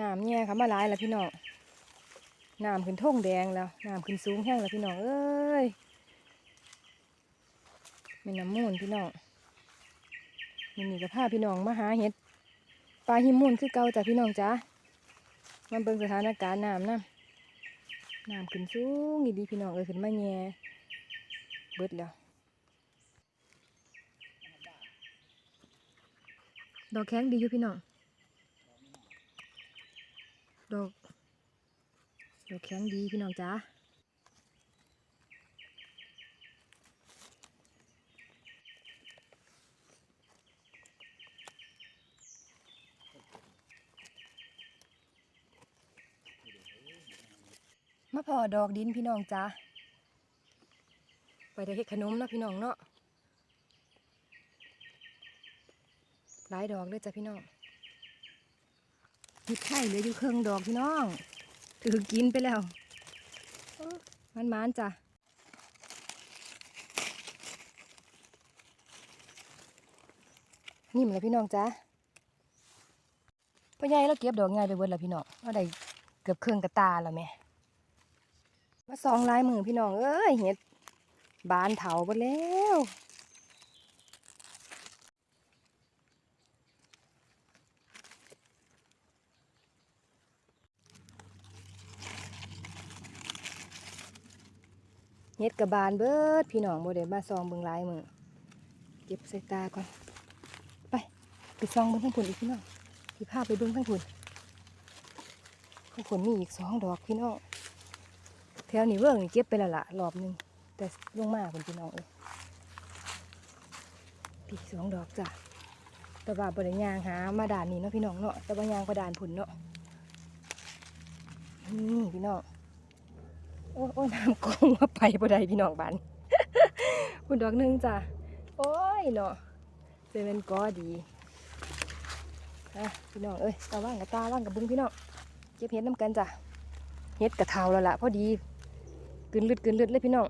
น้ำเนี่ยค่ะมาหลายแล้วพี่น้องน้ำขึ้นท่งแดงแล้วน้ำขึ้นสูงแห้งแล้วพี่น้องเอ้ยม่น้ำมูลพี่น้องนี่นี่ก็พาพี่น้องมาหาเห็ดปลาหิมมูลคือเก่าจ้ะพี่น้องจ้ามาเบิ่งสถานการณ์น้ำนะน้ำขึ้นสูงดีพี่น้องเอ้ยขึ้นมาแง่เบิดแล้วดอกแข็งดีอยู่พี่น้อง ดอกดอกแข็งดีพี่น้องจ้ามาพอดอกดินพี่น้องจ้าไปได้เฮ็ดขนมเนาะพี่น้องเนาะหลายดอกเลยจ้ะพี่น้อง เห็ดไข่เหลืออยู่ครึ่งดอกพี่น้องถือกินไปแล้วมันมันจ้ะนิ่มเลยพี่น้องจ้ะพ่อใหญ่เราเก็บดอกง่ายไปเบิดแล้วพี่น้องว่าได้เกือบครึ่งกระตาแล้วแม่มาสองลายมือพี่น้องเอ้ยเห็ดบานเถาหมดแล้ว เฮ็ดกับบานเบิดพี่น้องบ่ได้มาซองเบิ่งลายมือเก็บใส่ตาก่อน ไปไปซองเบิ่งข้งผุนอีกพี่น้องพี่พาไปเบิ่งข้งผุนข้างผุนมีอีกสองดอกพี่น้องแถวนี้เบิ่งนี่เก็บไปละละรอบหนึงแต่ลงมาเพิ่นพี่น้องเอ้ยพี่สองดอกจ้ะแต่ว่าบ่ได้ย่างหามาด่านนี้เนาะพี่น้องเนาะแต่ว่ายางก็ด่านผุนเนาะนี่พี่น้อง โอ้ยโอ้น้ำกองมาไปบ่ได้พี่น้องบ้านคุณดอกหนึงจ้ะโอ้ยเนาะเซเว่นก็ดีอะพี่น้องเอ้ยตาว่างกับตาว่างกับบุ้งพี่น้องเก็บเห็ดน้ำกันจ้ะเห็ดกระเทาแล้วล่ะพอดีกลืนเลือดกลืนเลือดเลยพี่น้อง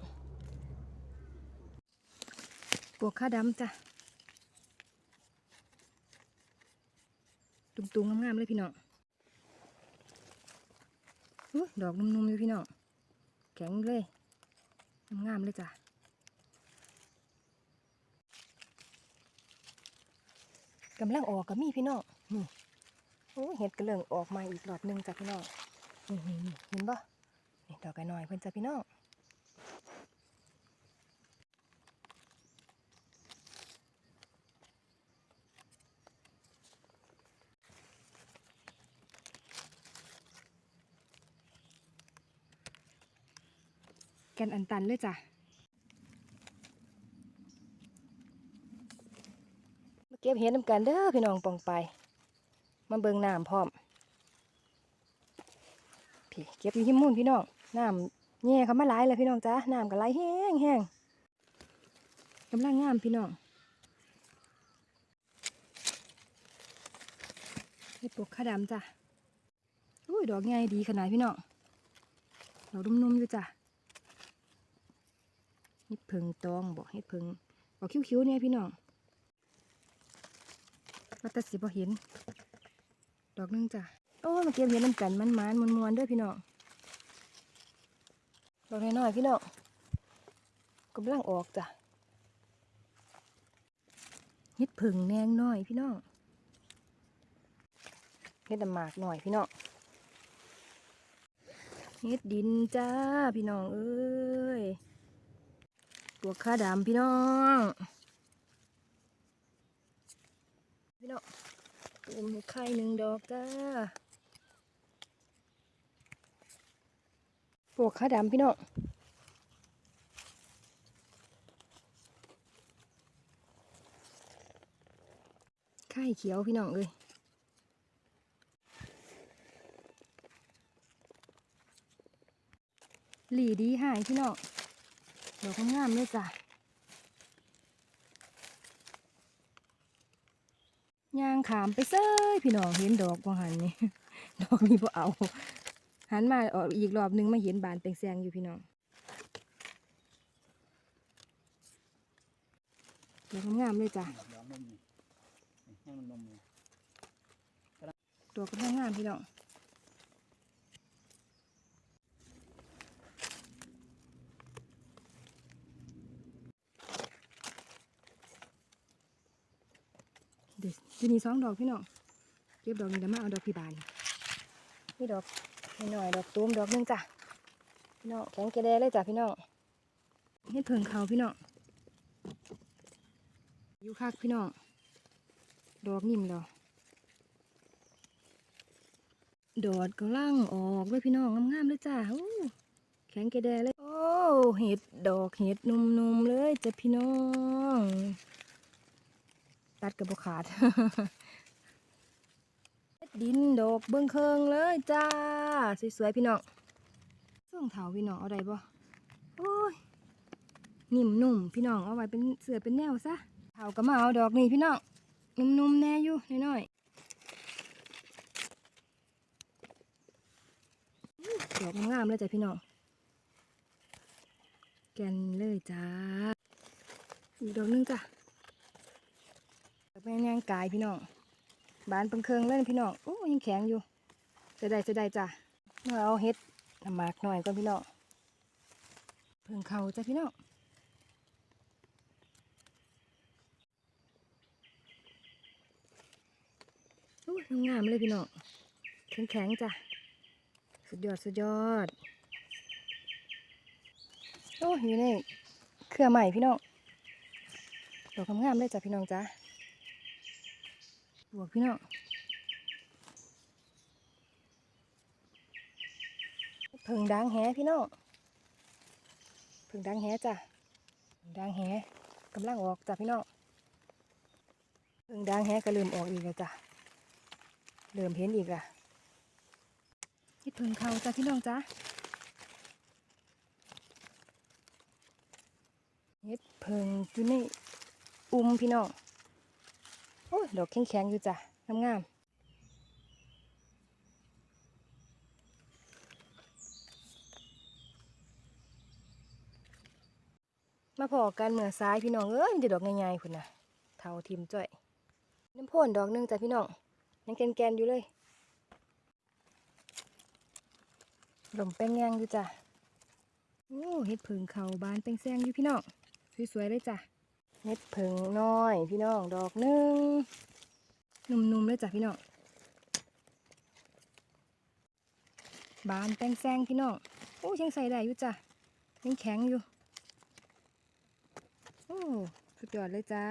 ปวกข้าดำจ้ะตุ่มๆงามๆเลยพี่น้องดอกนุ่มๆอยู่พี่น้อง ข็งเลย งามเลยจ้ะกำลังออกกับมีพี่น้องนี่โอ้เห็ดกระเลิงออกมาอีกหลอดหนึงจ้ะพี่น้องนี่นี่นี่เห็นปะนี่ดอกไก่น้อยเพิ่นจ้ะพี่น้อง แกนอันตันเลยจ้ะมาเก็บเห็ดน้ำกันเด้อพี่น้องปองไป มาเบิงน้ำพร้อม พี่เก็บอยู่หิมมูนพี่น้องน้ำแย่เขามาหลเลยพี่น้องจ้าน้ำก็ไหลแห้งแห้งกำลังงามพี่น้องนี่ปลูกข้าดำจ้ะอุ้ยดอกใหญ่ดีขนาดพี่น้องดอกนุ่มๆอยู่จ้ะ ฮ็ดเพิงตองบอกเฮ็ดเพิงบอกคิ้วๆเนี่ยพี่น้องว่าแต่สิบ่เห็น ดอกนึงจ้ะโอ้มาเก็บเห็ดน้ำกันมันมันมวนมวนด้วยพี่น้องดอกน้อยๆพี่น้องกำลังออกจ้ะเห็ดผึ่งแนงน้อยพี่น้องเห็ดดำหมากหน่อยพี่น้องเห็ดดินจ้าพี่น้องเอ้ย ตัวข้าดำพี่น้อง พี่น้องตุ่มไข่หนึ่งดอกจ้าปวกขาดำพี่น้องไข่เขียวพี่น้องเอ้ยหลีดีหายพี่น้อง ดอกงามเลยจ้ะยางขามไปเซ้ยพี่น้องเห็นดอกบ่หันนี่ดอกนี้บ่เอา หันมาออกอีกรอบหนึงมาเห็นบานเป็นแซงอยู่พี่น้องเดี๋ยวงามเลยจ้ะดอกดอกนมนี่ให้มันนมนี่ตัวก็งามๆพี่น้อง เดี๋ยวจะมีสองดอกพี่น้องเก็บดอกนี้แล้วมาเอาดอกพี่บานนี่ดอกหน่อยดอกตูมดอกหนึงจ้ะพี่น้องแข็งแกระแดเลยจ้ะพี่น้องเฮ็ดเพิงเขาพี่น้องอยู่คักพี่น้องดอกนิ่มดอกดอดกำลังออกเลยพี่น้องงามๆเลยจ้ะแข็งแกระแดเลย โอ้เห็ดดอกเห็ดนุ่มๆเลยจ้ะพี่น้อง ตัดกับบขาด ดินดอกเบิ้งเคิงเลยจ้า สวยๆพี่น้องส่งเถาพี่น้องเอาได้บ่โอ้ยนิ่มนุ่มพี่น้องเอาไว้เป็นเสือเป็นแนวซะเถาก็มาเอาดอกนี่พี่น้องนุ่มๆแน่อยู่น้อยๆดอกงามเลยจ้ะพี่น้องแกนเลยจ้าอีกดอกนึงจ้ะ แม่งย่างกายพี่น้องบานเปิงเคิงเลยพี่น้องโอ้ยังแข็งอยู่จะได้จะได้จ้ะมาเอาเฮ็ดน้ำหมากหน่อยก่อนพี่น้องเพิ่งเขาจ้ะพี่น้องโอ้ยงามเลยพี่น้องแข็งแข็งจ้ะสุดยอดสุดยอดโอ้ยอยู่ในเครือใหม่พี่น้องดอกงามๆเลยจ้ะพี่น้องจ้ะ บวกพี่น้องเพิ่งดังแฮพี่น้องเพิ่งดังแฮจ้ะพิ่งดังแฮกำลังออกจ้ะพี่น้องเพิ่งดังแฮก็เริ่มออกอีกแล้วจ้ะเริ่มเห็นอีกละเฮ็ดเพิ่งเขาจ้ะพี่น้องจ้ะเฮ็ดเพิ่งอยู่ในอุ้มพี่น้อง อ้ยดอกแข็งๆอยู่จ้ะงามๆมาพอกันเมื่อซ้ายพี่น้องเอ้ยมีแต่ดอกใหญ่ๆพุ่นน่ะเท่าทิมจ้อยน้ำพ่นดอกนึงจ้ะพี่น้องยังแกนๆอยู่เลยหล่มแป้งแยงอยู่จ้ะโอ้เฮ็ดผึ่งเขาบานแป้งแซงอยู่พี่น้องสวยๆเลยจ้ะ เม็ดผึ่งน้อย พี่น้องดอกหนึ่งนุ่มๆเลยจ้ะพี่น้องบานแป้งแซงพี่น้องโอ้ยังใส่ได้อยู่จ้ะยังแข็งอยู่โอ้สุดยอดเลยจ้า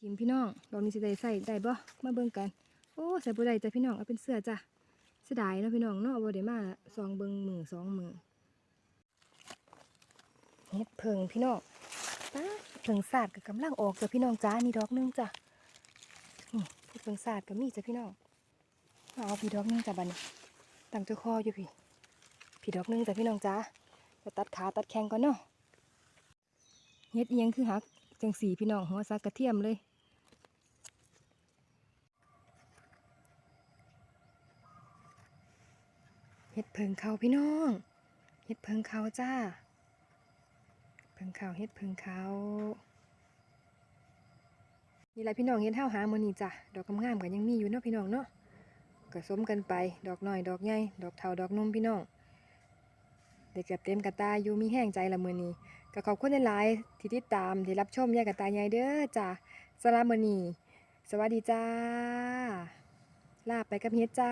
กินพี่น้องดอกนี้สิได้ใส่ได้บ่มาเบิ่งกันโอ้ใส่บ่ได้จ้ะพี่น้องเอาเป็นเสื้อจ้ะเสียดายเนาะพี่น้องเนาะบ่ได้มาสองเบิ่งมือสองมือเฮ็ดผึ่งพี่น้องป้า เพิงศาสตร์กับกำลังออกจ้ะพี่น้องจ้านี่ดอกหนึงจ้ะนี่พูดเพิงศาสตร์กับมีจ้ะพี่น้องเอาพี่ดอกหนึงจ้ะบันี้ตั้งเจ้าคออยู่พี่พี่ดอกหนึงจ้ะพี่น้องจ้าจะตัดขาตัดแข้งก่อนเนาะเฮ็ดเอียงคือหักจังสีพี่น้องหัวซักกระเทียมเลยเฮ็ดเพิงเขาพี่น้องเฮ็ดเพิงเขาจ้า พิงเขาวเฮ็ดเพิงเขานี่แหละพี่น้องเฮ็ดเท่าหามือนี่จ้ะดอกงามๆกันยังมีอยู่เนาะพี่น้องเนาะก็สมกันไป ดอกน้อยดอกใหญ่ดอกเทาดอกนมพี่น้องเด็กเก็บเต็มกระตาอยู่มีแห้งใจละมือนี้ก็ขอบคุณหลายๆที่ติดตามที่รับชมยายกระตายายเด้อจ้ะสำหรับมือนี้สวัสดีจ้าลาไปกับเฮ็ดจ้า